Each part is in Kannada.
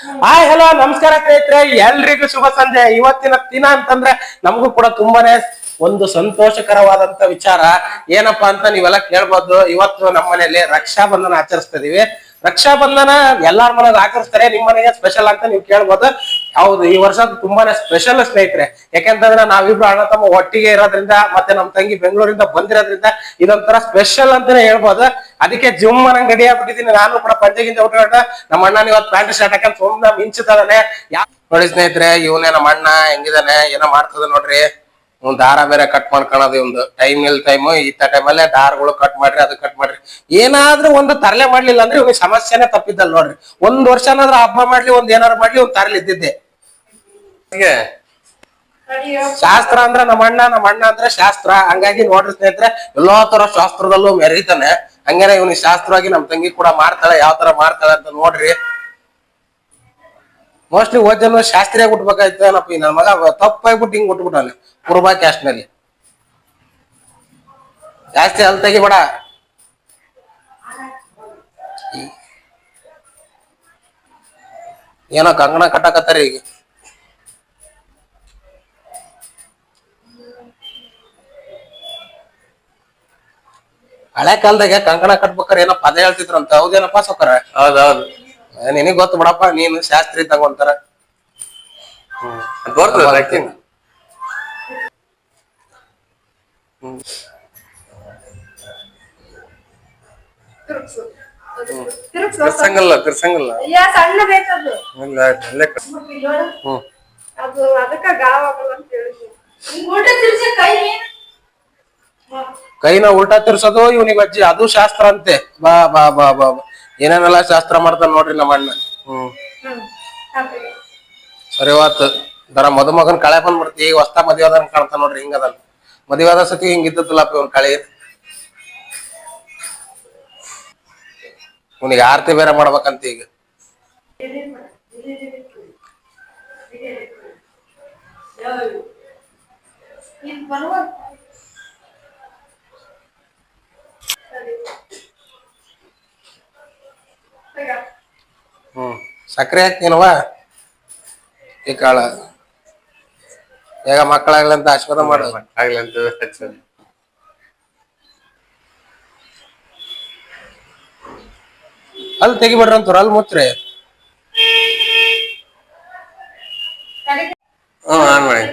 ಹಾಯ್, ಹಲೋ, ನಮಸ್ಕಾರ ಸ್ನೇಹಿತರೆ. ಎಲ್ರಿಗೂ ಶುಭ ಸಂಜೆ. ಇವತ್ತಿನ ದಿನ ಅಂತಂದ್ರೆ ನಮಗೂ ಕೂಡ ತುಂಬಾನೇ ಒಂದು ಸಂತೋಷಕರವಾದಂತ ವಿಚಾರ. ಏನಪ್ಪಾ ಅಂತ ನೀವೆಲ್ಲ ಕೇಳ್ಬೋದು. ಇವತ್ತು ನಮ್ಮ ಮನೆಯಲ್ಲಿ ರಕ್ಷಾ ಬಂಧನ ಆಚರಿಸ್ತಾ ಇದೀವಿ. ರಕ್ಷಾ ಬಂಧನ ಎಲ್ಲಾರ ಮನೆಗ್ ಆಚರಿಸ್ತಾರೆ. ನಿಮ್ ಮನೆಗೆ ಸ್ಪೆಷಲ್ ಅಂತ ನೀವು ಕೇಳ್ಬೋದು. ಹೌದು, ಈ ವರ್ಷ ತುಂಬಾನೇ ಸ್ಪೆಷಲ್ ಸ್ನೇಹಿತರೆ. ಯಾಕೆಂತಂದ್ರೆ ನಾವಿಬ್ರು ಅಣ್ಣ, ತಮ್ಮ ಒಟ್ಟಿಗೆ ಇರೋದ್ರಿಂದ ಮತ್ತೆ ನಮ್ ತಂಗಿ ಬೆಂಗಳೂರಿಂದ ಬಂದಿರೋದ್ರಿಂದ ಇದೊಂಥರ ಸ್ಪೆಷಲ್ ಅಂತಾನೆ ಹೇಳ್ಬೋದು. ಅದಕ್ಕೆ ಜಿಮ್ ನಂಗೆ ರೆಡಿ ಆಗ್ಬಿಟ್ಟಿದ್ದೀನಿ. ನಾನು ಕೂಡ ಪಂಚೆಗಿಂತ ಹುಟ್ಟ ನಮ್ಮ ಅಣ್ಣ ಇವತ್ತು ಪ್ಯಾಂಟ್ ಶರ್ಟ್ ಹಾಕೊಂಡು ಸುಮ್ಮನೆ ಮಿಂಚುತ್ತಾನೆ. ನೋಡಿ ಸ್ನೇಹಿತರೆ, ಇವನೇ ನಮ್ಮ ಅಣ್ಣ, ಹೆಂಗಿದಾನೆ, ಏನೋ ಮಾಡ್ತದ ನೋಡ್ರಿ. ಒಂದ್ ದಾರ ಬೇರೆ ಕಟ್ ಮಾಡ್ಕೊಳೋದು ಒಂದು ಟೈಮ್ ಇಲ್ಲ ಟೈಮ್ ಇತ್ತ ಟೈಮಲ್ಲೇ ದಾರಗಳು ಕಟ್ ಮಾಡ್ರಿ, ಅದು ಕಟ್ ಮಾಡ್ರಿ. ಏನಾದ್ರೂ ಒಂದು ತರಲೆ ಮಾಡ್ಲಿಲ್ಲ ಅಂದ್ರೆ ಇವ್ನಿಗೆ ಸಮಸ್ಯೆನೆ ತಪ್ಪಿದ್ದಲ್ಲ ನೋಡ್ರಿ. ಒಂದ್ ವರ್ಷನಾದ್ರ ಹಬ್ಬ ಮಾಡ್ಲಿ, ಒಂದ್ ಏನಾರು ಮಾಡ್ಲಿ ಒಂದ್ ತರಲಿ ಇದ್ದಿದ್ದೆ ಶಾಸ್ತ್ರ ಅಂದ್ರೆ ನಮ್ಮ ಅಣ್ಣ ನಮ್ಮ ಅಣ್ಣ ಅಂದ್ರೆ ಶಾಸ್ತ್ರ. ಹಂಗಾಗಿ ನೋಡ್ರಿ ಸ್ನೇಹಿತರೆ, ಎಲ್ಲಾ ತರ ಶಾಸ್ತ್ರದಲ್ಲೂ ಮೆರೀತಾನೆ. ಹಂಗೇನೆ ಇವನು ಶಾಸ್ತ್ರವಾಗಿ ನಮ್ ತಂಗಿ ಕೂಡ ಮಾಡ್ತಾಳೆ, ಯಾವ ತರ ಮಾಡ್ತಾಳೆ ಅಂತ ನೋಡ್ರಿ. ಮೋಸ್ಟ್ಲಿ ಓದ್ಜನ ಶಾಸ್ತ್ರಿಯಾಗಿ ಹುಟ್ಬೇಕಾಯ್ತು ಏನಪ್ಪ ನನ್ನ ಮಗ ತಪ್ಪಾಗ್ಬಿಟ್ಟು ಹಿಂಗ್ ಹುಟ್ಬಿಟ್ಟಾನೆ ಕುರುಬಾ ಕ್ಯಾಸ್ಟ್ನಲ್ಲಿ. ಜಾಸ್ತಿ ಅಲ್ಲಿ ತೆಗಿಬೇಡ. ಏನೋ ಕಂಗಣ ಕಟ್ಟಕತ್ತಾರ ಈಗ. ಹಳೆ ಕಾಲದಾಗ ಕಂಕಣ ಕಟ್ಬೇಕಾರೆ ಏನೋ ಪದ ಹೇಳ್ತಿದ್ರಂತ ಹೌದೇನಪ್ಪ ಸೊಕ್ಕರ ಹೌದೌದು. ನಿನಗ್ ಗೊತ್ತು ಬಿಡಪ್ಪ ನೀನು ಶಾಸ್ತ್ರಿ ತಗೊಂತಾರ. ಹ್ಮ್. ಬರ್ತದೆ. ತಿರ್ಸಂಗಲ್ಲ ತಿರ್ಸಂಗಲ್ಲ ಯಾ ಸಣ್ಣ ಬೇಕದು ಇಲ್ಲ, ಅಲ್ಲೇ ಕ- ಇಲ್ಲಿ ನೋಡು. ಹ್ಮ್. ಅದು ಅದಕ್ಕ ಗಾವ್ ಆಗಲ್ಲ ಅಂತ ಹೇಳಿದ್ವಿ. ಕೈನ ಉಲ್ಟಾ ತಿರ್ಸೋದು ಇವನಿಗೆ ಅಜ್ಜಿ. ಅದು ಶಾಸ್ತ್ರ ಅಂತೆ. ಬಾ ಬಾ ಬಾ ಬಾ. ಏನೇನೆಲ್ಲ ಶಾಸ್ತ್ರ ಮಾಡ್ತಾನ ನೋಡ್ರಿ ನಮ್ಮ ಅಣ್ಣ. ಹ್ಮ್. ಸರಿ, ಹೋತ್. ದರ ಮದುಮಗನ್ ಕಳೆ ಬಂದ್ಬಿಡ್ತಿ. ಈಗ ಹೊಸ ಮದುವೆ ಆದಂಗ್ ಕಾಣ್ತಾನ ನೋಡ್ರಿ ಹಿಂಗದ ಮದುವೆ ಆದ ಸತಿ ಹಿಂಗ ಇದ್ದಲ್ಲಪ್ಪ ಇವನ್ ಕಳೆ. ಇವನಿಗೆ ಆರತಿ ಬೇರೆ ಮಾಡ್ಬೇಕಂತ ಈಗ. ಬರುವ ಸರಿ. ತಗ. ಹ್ಮ್ ಸಕ್ರೆ ಹಾಕ್ತೀನವ ಈ ಕಾಳ ಬೇಗ ಮಕ್ಕಳಾಗ್ಲಿ ಅಂತ ಆಶೀರ್ವಾದ ಮಾಡು ಆಗ್ಲಿ ಅಂತ ಹಚ್ಚೋದು. ಅಲ್ಲಿ ತೆಗಿಬೇಡ್ರಿ ಅಂತಾರ ಅಲ್ಲಿ ಮುಚ್ಚ್ರಿ. ಹ್ಮ್ ಆನ್ ಮಾಡಿ.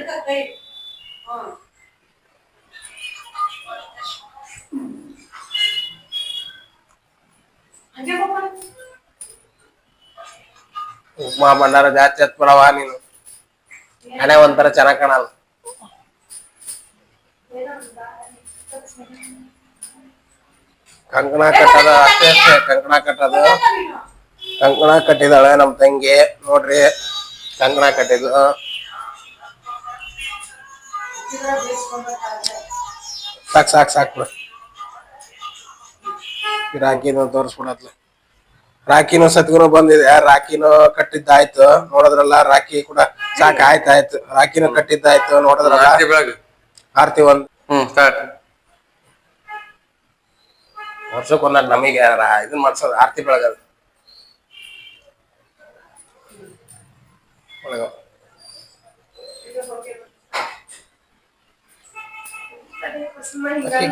ಹಂಗೆ. ಉಪ್ಮಾ ಭಂಡಾರ ಜಾಸ್ತಿ ಹತ್ಬಿಡವ ನೀನು. ಹಣೆ ಒಂಥರ ಚೆನ್ನಾಗ್ ಕಾಣಲ್ಲ. ಕಂಕಣ ಕಟ್ಟದ, ಅಷ್ಟೇ ಅಷ್ಟೇ, ಕಂಕಣ ಕಟ್ಟದ. ಕಂಕಣ ಕಟ್ಟಿದಾಳೆ ನಮ್ ತಂಗಿ, ನೋಡ್ರಿ. ಕಂಕಣ ಕಟ್ಟಿದ್ಲು. ಸಾಕ್ ಸಾಕ್ ಸಾಕ್ ಬಿಡ. ಗಿಡ ಹಾಕಿದ್ ತೋರಿಸ್ಬಿಡತ್ಲ. ರಾಕಿನೂ ಸತ್ಗುನು ಬಂದಿದೆ. ರಾಖಿನೂ ಕಟ್ಟಿದ್ದಾಯ್ತು ನೋಡಿದ್ರಲ್ಲ ರಾಕಿ ಕೂಡ ಸಾಕ ಆಯ್ತಾಯ್ತು. ರಾಖಿನೂ ಕಟ್ಟಿದ್ದಾಯ್ತು ನೋಡಿದ್ರಲ್ಲ. ಆರ್ತಿ ಬೆಳಗ್. ಆರತಿ ಒಂದ್. ಹ್ಮ್ ಸ್ಟಾರ್ಟ್ ವರ್ಷಕ್ಕೊಂದ ನಮಗೆ ಇದನ್ ಮಾಡ್ಸೋದು ಆರ್ತಿ ಬೆಳಗದು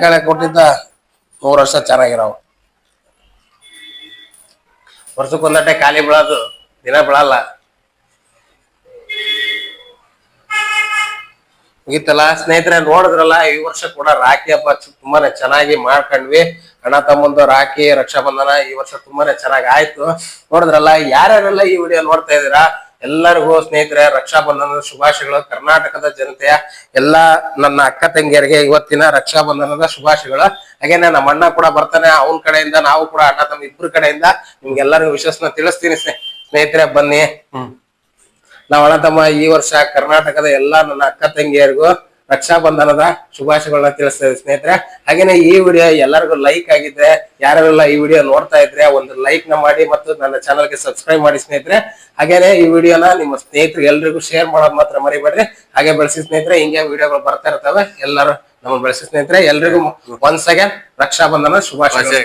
ಕಾಳೆ ಕೊಟ್ಟಿದ್ದ ಮೂರ್ ವರ್ಷ ಚೆನ್ನಾಗಿರವ. ವರ್ಷಕ್ಕೊಂದಟ್ಟೆ ಖಾಲಿ ಬೀಳೋದು, ದಿನ ಬೀಳಲ್ಲ. ಮುಗಿತಲ್ಲ? ಸ್ನೇಹಿತರೆ, ನೋಡಿದ್ರಲ್ಲ, ಈ ವರ್ಷ ಕೂಡ ರಾಖಿ ಹಬ್ಬ ತುಂಬಾನೇ ಚೆನ್ನಾಗಿ ಮಾಡ್ಕೊಂಡ್ವಿ. ಅಣ್ಣ ತಮ್ಮಂದು ರಾಖಿ, ರಕ್ಷಾಬಂಧನ ಈ ವರ್ಷ ತುಂಬಾನೇ ಚೆನ್ನಾಗಿ ಆಯ್ತು. ನೋಡಿದ್ರಲ್ಲ, ಯಾರ್ಯಾರೆಲ್ಲ ಈ ವಿಡಿಯೋ ನೋಡ್ತಾ ಇದೀರಾ ಎಲ್ಲರಿಗೂ ಸ್ನೇಹಿತರೆ ರಕ್ಷಾಬಂಧನದ ಶುಭಾಶಯಗಳು. ಕರ್ನಾಟಕದ ಜನತೆಯ ಎಲ್ಲಾ ನನ್ನ ಅಕ್ಕ ತಂಗಿಯರಿಗೆ ಇವತ್ತಿನ ರಕ್ಷಾಬಂಧನದ ಶುಭಾಶಯಗಳು. ಹಾಗೇನೆ ನಮ್ಮ ಅಣ್ಣ ಕೂಡ ಬರ್ತಾನೆ ಅವನ ಕಡೆಯಿಂದ ನಾವು ಕೂಡ ಅಣ್ಣ ತಮ್ಮ ಇಬ್ರು ಕಡೆಯಿಂದ ನಿಮ್ಗೆಲ್ಲರಿಗೂ ವಿಶ್ವಾಸನ ತಿಳಿಸ್ತೀನಿ ಸ್ನೇಹಿತರೆ ಬನ್ನಿ. ಹ್ಮ್. ನಾವ್ ಅಣ್ಣ ತಮ್ಮ ಈ ವರ್ಷ ಕರ್ನಾಟಕದ ಎಲ್ಲಾ ನನ್ನ ಅಕ್ಕ ತಂಗಿಯರಿಗೂ ರಕ್ಷಾಬಂಧನದ ಶುಭಾಶಯಗಳನ್ನ ತಿಳಿಸ್ತಾ ಸ್ನೇಹಿತರೆ. ಹಾಗೇನೆ ಈ ವಿಡಿಯೋ ಎಲ್ಲರಿಗೂ ಲೈಕ್ ಆಗಿದ್ರೆ ಯಾರೆಲ್ಲ ಈ ವಿಡಿಯೋ ನೋಡ್ತಾ ಇದ್ರೆ ಒಂದು ಲೈಕ್ನ ಮಾಡಿ ಮತ್ತು ನನ್ನ ಚಾನಲ್ಗೆ ಸಬ್ಸ್ಕ್ರೈಬ್ ಮಾಡಿ ಸ್ನೇಹಿತರೆ. ಹಾಗೇನೆ ಈ ವಿಡಿಯೋನ ನಿಮ್ಮ ಸ್ನೇಹಿತರಿಗೆ ಎಲ್ರಿಗೂ ಶೇರ್ ಮಾಡೋದು ಮಾತ್ರ ಮರಿಬೇಡ್ರಿ. ಹಾಗೆ ಬೆಳೆಸಿ ಸ್ನೇಹಿತರೆ ಹಿಂಗೆ ವಿಡಿಯೋಗಳು ಬರ್ತಾ ಇರ್ತವೆ. ಎಲ್ಲರೂ ನಮ್ಮ ಬೆಳೆಸಿ ಸ್ನೇಹಿತರೆ. ಎಲ್ರಿಗೂ ಒನ್ಸ್ ಅಗೇನ್ ರಕ್ಷಾಬಂಧನ ಶುಭಾಶಯಗಳು.